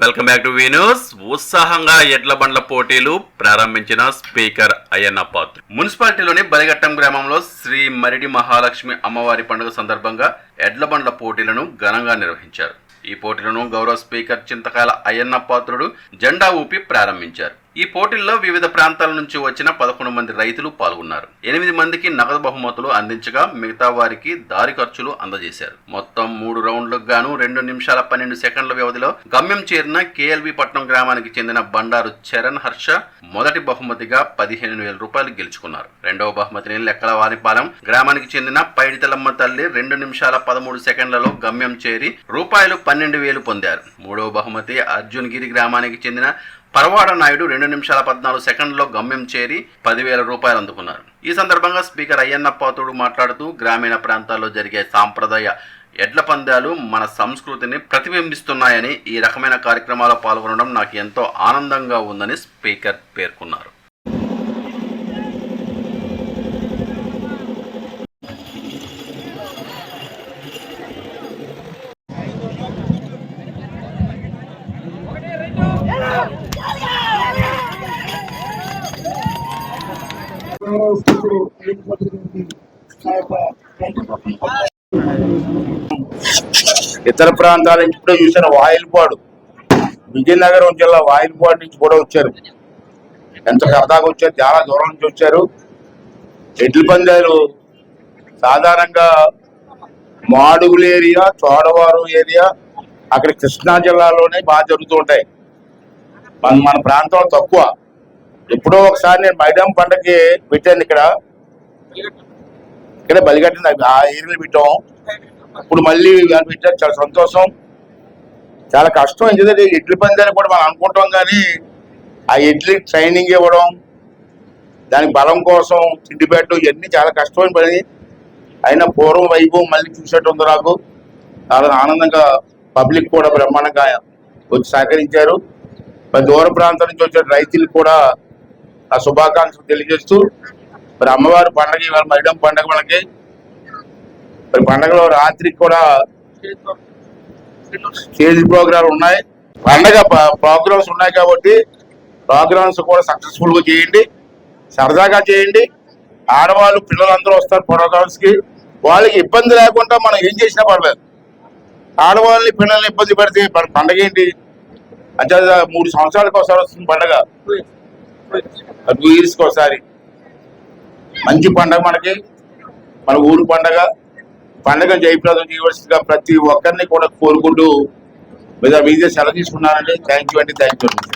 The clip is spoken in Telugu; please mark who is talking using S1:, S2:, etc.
S1: వెల్కమ్ బ్యాక్ టు వీన్యూస్ ఉత్సాహంగా ఎడ్ల బండ్ల పోటీలు ప్రారంభించిన స్పీకర్ అయ్యన్న పాత్ర. మున్సిపాలిటీలోని బలిఘట్టం గ్రామంలో శ్రీ మరిడి మహాలక్ష్మి అమ్మవారి పండుగ సందర్భంగా ఎడ్ల బండ్ల పోటీలను ఘనంగా నిర్వహించారు. ఈ పోటీలను గౌరవ స్పీకర్ చింతకాల అయ్యన్న పాత్రుడు జెండా ఊపి ప్రారంభించారు. ఈ పోటీల్లో వివిధ ప్రాంతాల నుంచి వచ్చిన పదకొండు మంది రైతులు పాల్గొన్నారు. ఎనిమిది మందికి నగదు బహుమతులు అందించగా మిగతా వారికి దారి ఖర్చులు అందజేశారు. మొత్తం మూడు రౌండ్లకు గాను రెండు నిమిషాల పన్నెండు సెకండ్ల వ్యవధిలో గమ్యం చేరిన కేఎల్వి పట్నం గ్రామానికి చెందిన బండారు చరణ్ హర్ష మొదటి బహుమతిగా పదిహేను వేల రూపాయలు గెలుచుకున్నారు. రెండవ బహుమతిని లెక్కల వారిపాలెం గ్రామానికి చెందిన పైడితలమ్మ తల్లి రెండు నిమిషాల పదమూడు సెకండ్లలో గమ్యం చేరి రూపాయలు పన్నెండు వేలు పొందారు. మూడవ బహుమతి అర్జున్గిరి గ్రామానికి చెందిన పరవాడ నాయుడు రెండు నిమిషాల పద్నాలుగు సెకండ్లో గమ్యం చేరి పదివేల రూపాయలు అందుకున్నారు. ఈ సందర్భంగా స్పీకర్ అయ్యన్న పాతుడు మాట్లాడుతూ గ్రామీణ ప్రాంతాల్లో జరిగే సాంప్రదాయ ఎడ్ల పందాలు మన సంస్కృతిని ప్రతిబింబిస్తున్నాయని ఈ రకమైన కార్యక్రమాల్లో పాల్గొనడం నాకు ఎంతో ఆనందంగా ఉందని స్పీకర్ పేర్కొన్నారు.
S2: ఇతర ప్రాంతాల నుంచి కూడా చూసిన వాయిల్పాడు. విజయనగరం జిల్లా వాయిల్పాడు నుంచి కూడా వచ్చారు. ఎంత సరదాగా వచ్చారు చాలా దూరం నుంచి వచ్చారు. ఎడ్ల పందాలు సాధారణంగా మాడుగులు ఏరియా చోడవరం ఏరియా అక్కడ కృష్ణా జిల్లాలోనే బాగా జరుగుతూ ఉంటాయి. మన మన ప్రాంతంలో తక్కువ. ఎప్పుడో ఒకసారి నేను మైదాం పండగకి పెట్టాను ఇక్కడ. ఇక్కడ బలిగట్టిన ఆ ఏరియాలో పెట్టాం. ఇప్పుడు మళ్ళీ వాళ్ళు పెట్టారు చాలా సంతోషం. చాలా కష్టం ఎందుకంటే ఎడ్ల పందాలు కూడా మనం అనుకుంటాం కానీ ఆ ఎడ్లకి ట్రైనింగ్ ఇవ్వడం దానికి బలం కోసం తిండి పెట్టడం ఇవన్నీ చాలా కష్టమైన పని. అయినా పూర్వం వైభవం మళ్ళీ చూసేట్టు ఉంది నాకు. చాలా ఆనందంగా పబ్లిక్ కూడా బ్రహ్మాండంగా వచ్చి సహకరించారు. మరి దూర ప్రాంతం నుంచి వచ్చిన రైతులు కూడా ఆ శుభాకాంక్షలు తెలియజేస్తూ మరి అమ్మవారి పండగ ఇవాళ మైడం పండగ మనకి మరి పండగలో రాత్రికి కూడా స్టేజ్ ప్రోగ్రాలు ఉన్నాయి. పండగ ప్రోగ్రామ్స్ ఉన్నాయి కాబట్టి ప్రోగ్రామ్స్ కూడా సక్సెస్ఫుల్గా చేయండి. సరదాగా చేయండి. ఆడవాళ్ళు పిల్లలందరూ వస్తారు ప్రోగ్రామ్స్కి. వాళ్ళకి ఇబ్బంది లేకుండా మనం ఏం చేసినా పర్లేదు ఆడవాళ్ళని పిల్లల్ని ఇబ్బంది పెడితే పండగ ఏంటి? అంటే మూడు సంవత్సరాలకు ఒకసారి వస్తుంది పండగ. టూ ఇయర్స్కి ఒకసారి. మంచి పండగ మనకి. మన ఊరు పండగ. పండగ జయప్రదం చేయవలసిందిగా ప్రతి ఒక్కరిని కూడా కోరుకుంటూ మీద మీదే సెలవు తీసుకున్నానండి. థ్యాంక్ యూ అండి. Thank you